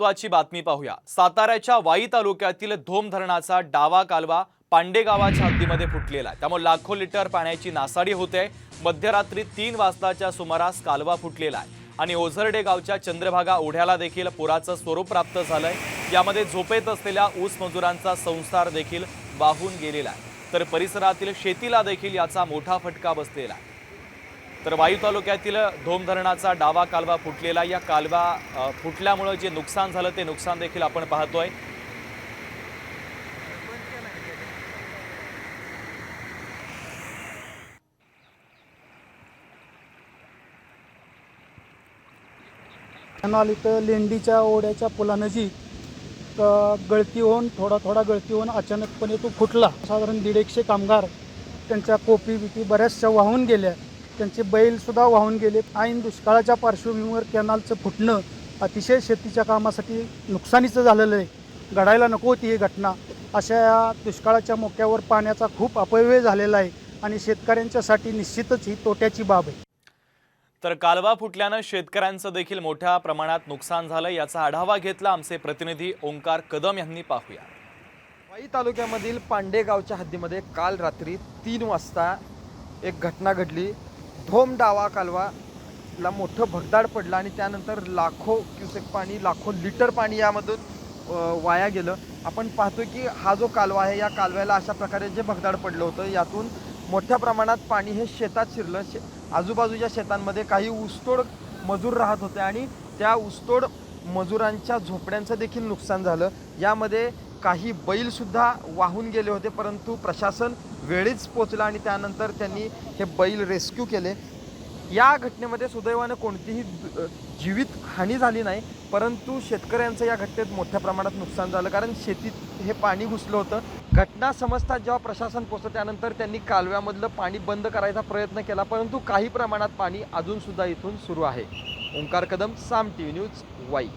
महत्वाची बातमी पाहूया. साताऱ्याच्या वाई तालुक्यातील धोम धरणाचा डावा कालवा पांडे गावाच्या हद्दीमध्ये फुटलेला आहे. त्यामुळे लाखो लिटर पाण्याची नासाडी होते. मध्यरात्री तीन वाजताच्या सुमारास कालवा फुटलेला आहे. आणि ओझरडे गावच्या चंद्रभागा ओढ्याला देखील पुराचं स्वरूप प्राप्त झालंय. यामध्ये झोपेत असलेल्या ऊस मजुरांचा संसार देखील वाहून गेलेला आहे. तर परिसरातील शेतीला देखील याचा मोठा फटका बसलेला आहे. तर वायू तालुक्यातील धोम धरणाचा डावा कालवा फुटलेला या कालवा फुटल्यामुळं जे नुकसान झालं ते नुकसान देखील आपण पाहतोय. कॅनॉल इथं लेंडीच्या ओढ्याच्या पुलानजीक गळती होऊन थोडा थोडा गळती होऊन अचानकपणे तो फुटला. साधारण दीड एकशे कामगार त्यांच्या कोपी बिपी बऱ्याचशा वाहून गेल्या. त्यांचे बैलसुद्धा वाहून गेले ऐन दुष्काळाच्या पार्श्वभूमीवर कॅनॉलचं फुटणं अतिशय शेतीच्या कामासाठी नुकसानीचं झालेलं आहे. घडायला नको होती ही घटना. अशा या दुष्काळाच्या मोक्यावर पाण्याचा खूप अपव्यय झालेला आहे आणि शेतकऱ्यांच्यासाठी निश्चितच ही तोट्याची बाब आहे. तर कालवा फुटल्यानं शेतकऱ्यांचं देखील मोठ्या प्रमाणात नुकसान झालं. याचा आढावा घेतला आमचे प्रतिनिधी ओंकार कदम यांनी पाहूया. वाई तालुक्यामधील पांडे गावच्या हद्दीमध्ये काल रात्री तीन वाजता एक घटना घडली. थोम डावा कालवाला मोठं भगदाड पडलं आणि त्यानंतर लाखो क्युसेक पाणी लाखो लिटर पाणी यामधून वाया गेलं. आपण पाहतो की हा जो कालवा आहे या कालव्याला अशा प्रकारे जे भगदाड पडलं होतं यातून मोठ्या प्रमाणात पाणी हे शेतात शिरलं. शे आजूबाजूच्या शेतांमध्ये काही ऊसतोड मजूर राहत होते आणि त्या ऊसतोड मजुरांच्या झोपड्यांचं देखील नुकसान झालं. यामध्ये काही बैलसुद्धा वाहून गेले होते परंतु प्रशासन वेळीच पोचलं आणि त्यानंतर त्यांनी हे बैल रेस्क्यू केले. या घटनेमध्ये सुदैवानं कोणतीही जीवित हानी झाली नाही परंतु शेतकऱ्यांचं या घटनेत मोठ्या प्रमाणात नुकसान झालं कारण शेतीत हे पाणी घुसलं होतं. घटना समजतात जेव्हा प्रशासन पोचलं त्यानंतर त्यांनी कालव्यामधलं पाणी बंद करायचा प्रयत्न केला परंतु काही प्रमाणात पाणी अजूनसुद्धा इथून सुरू आहे. Omkar Kadam Saam T V news Wai.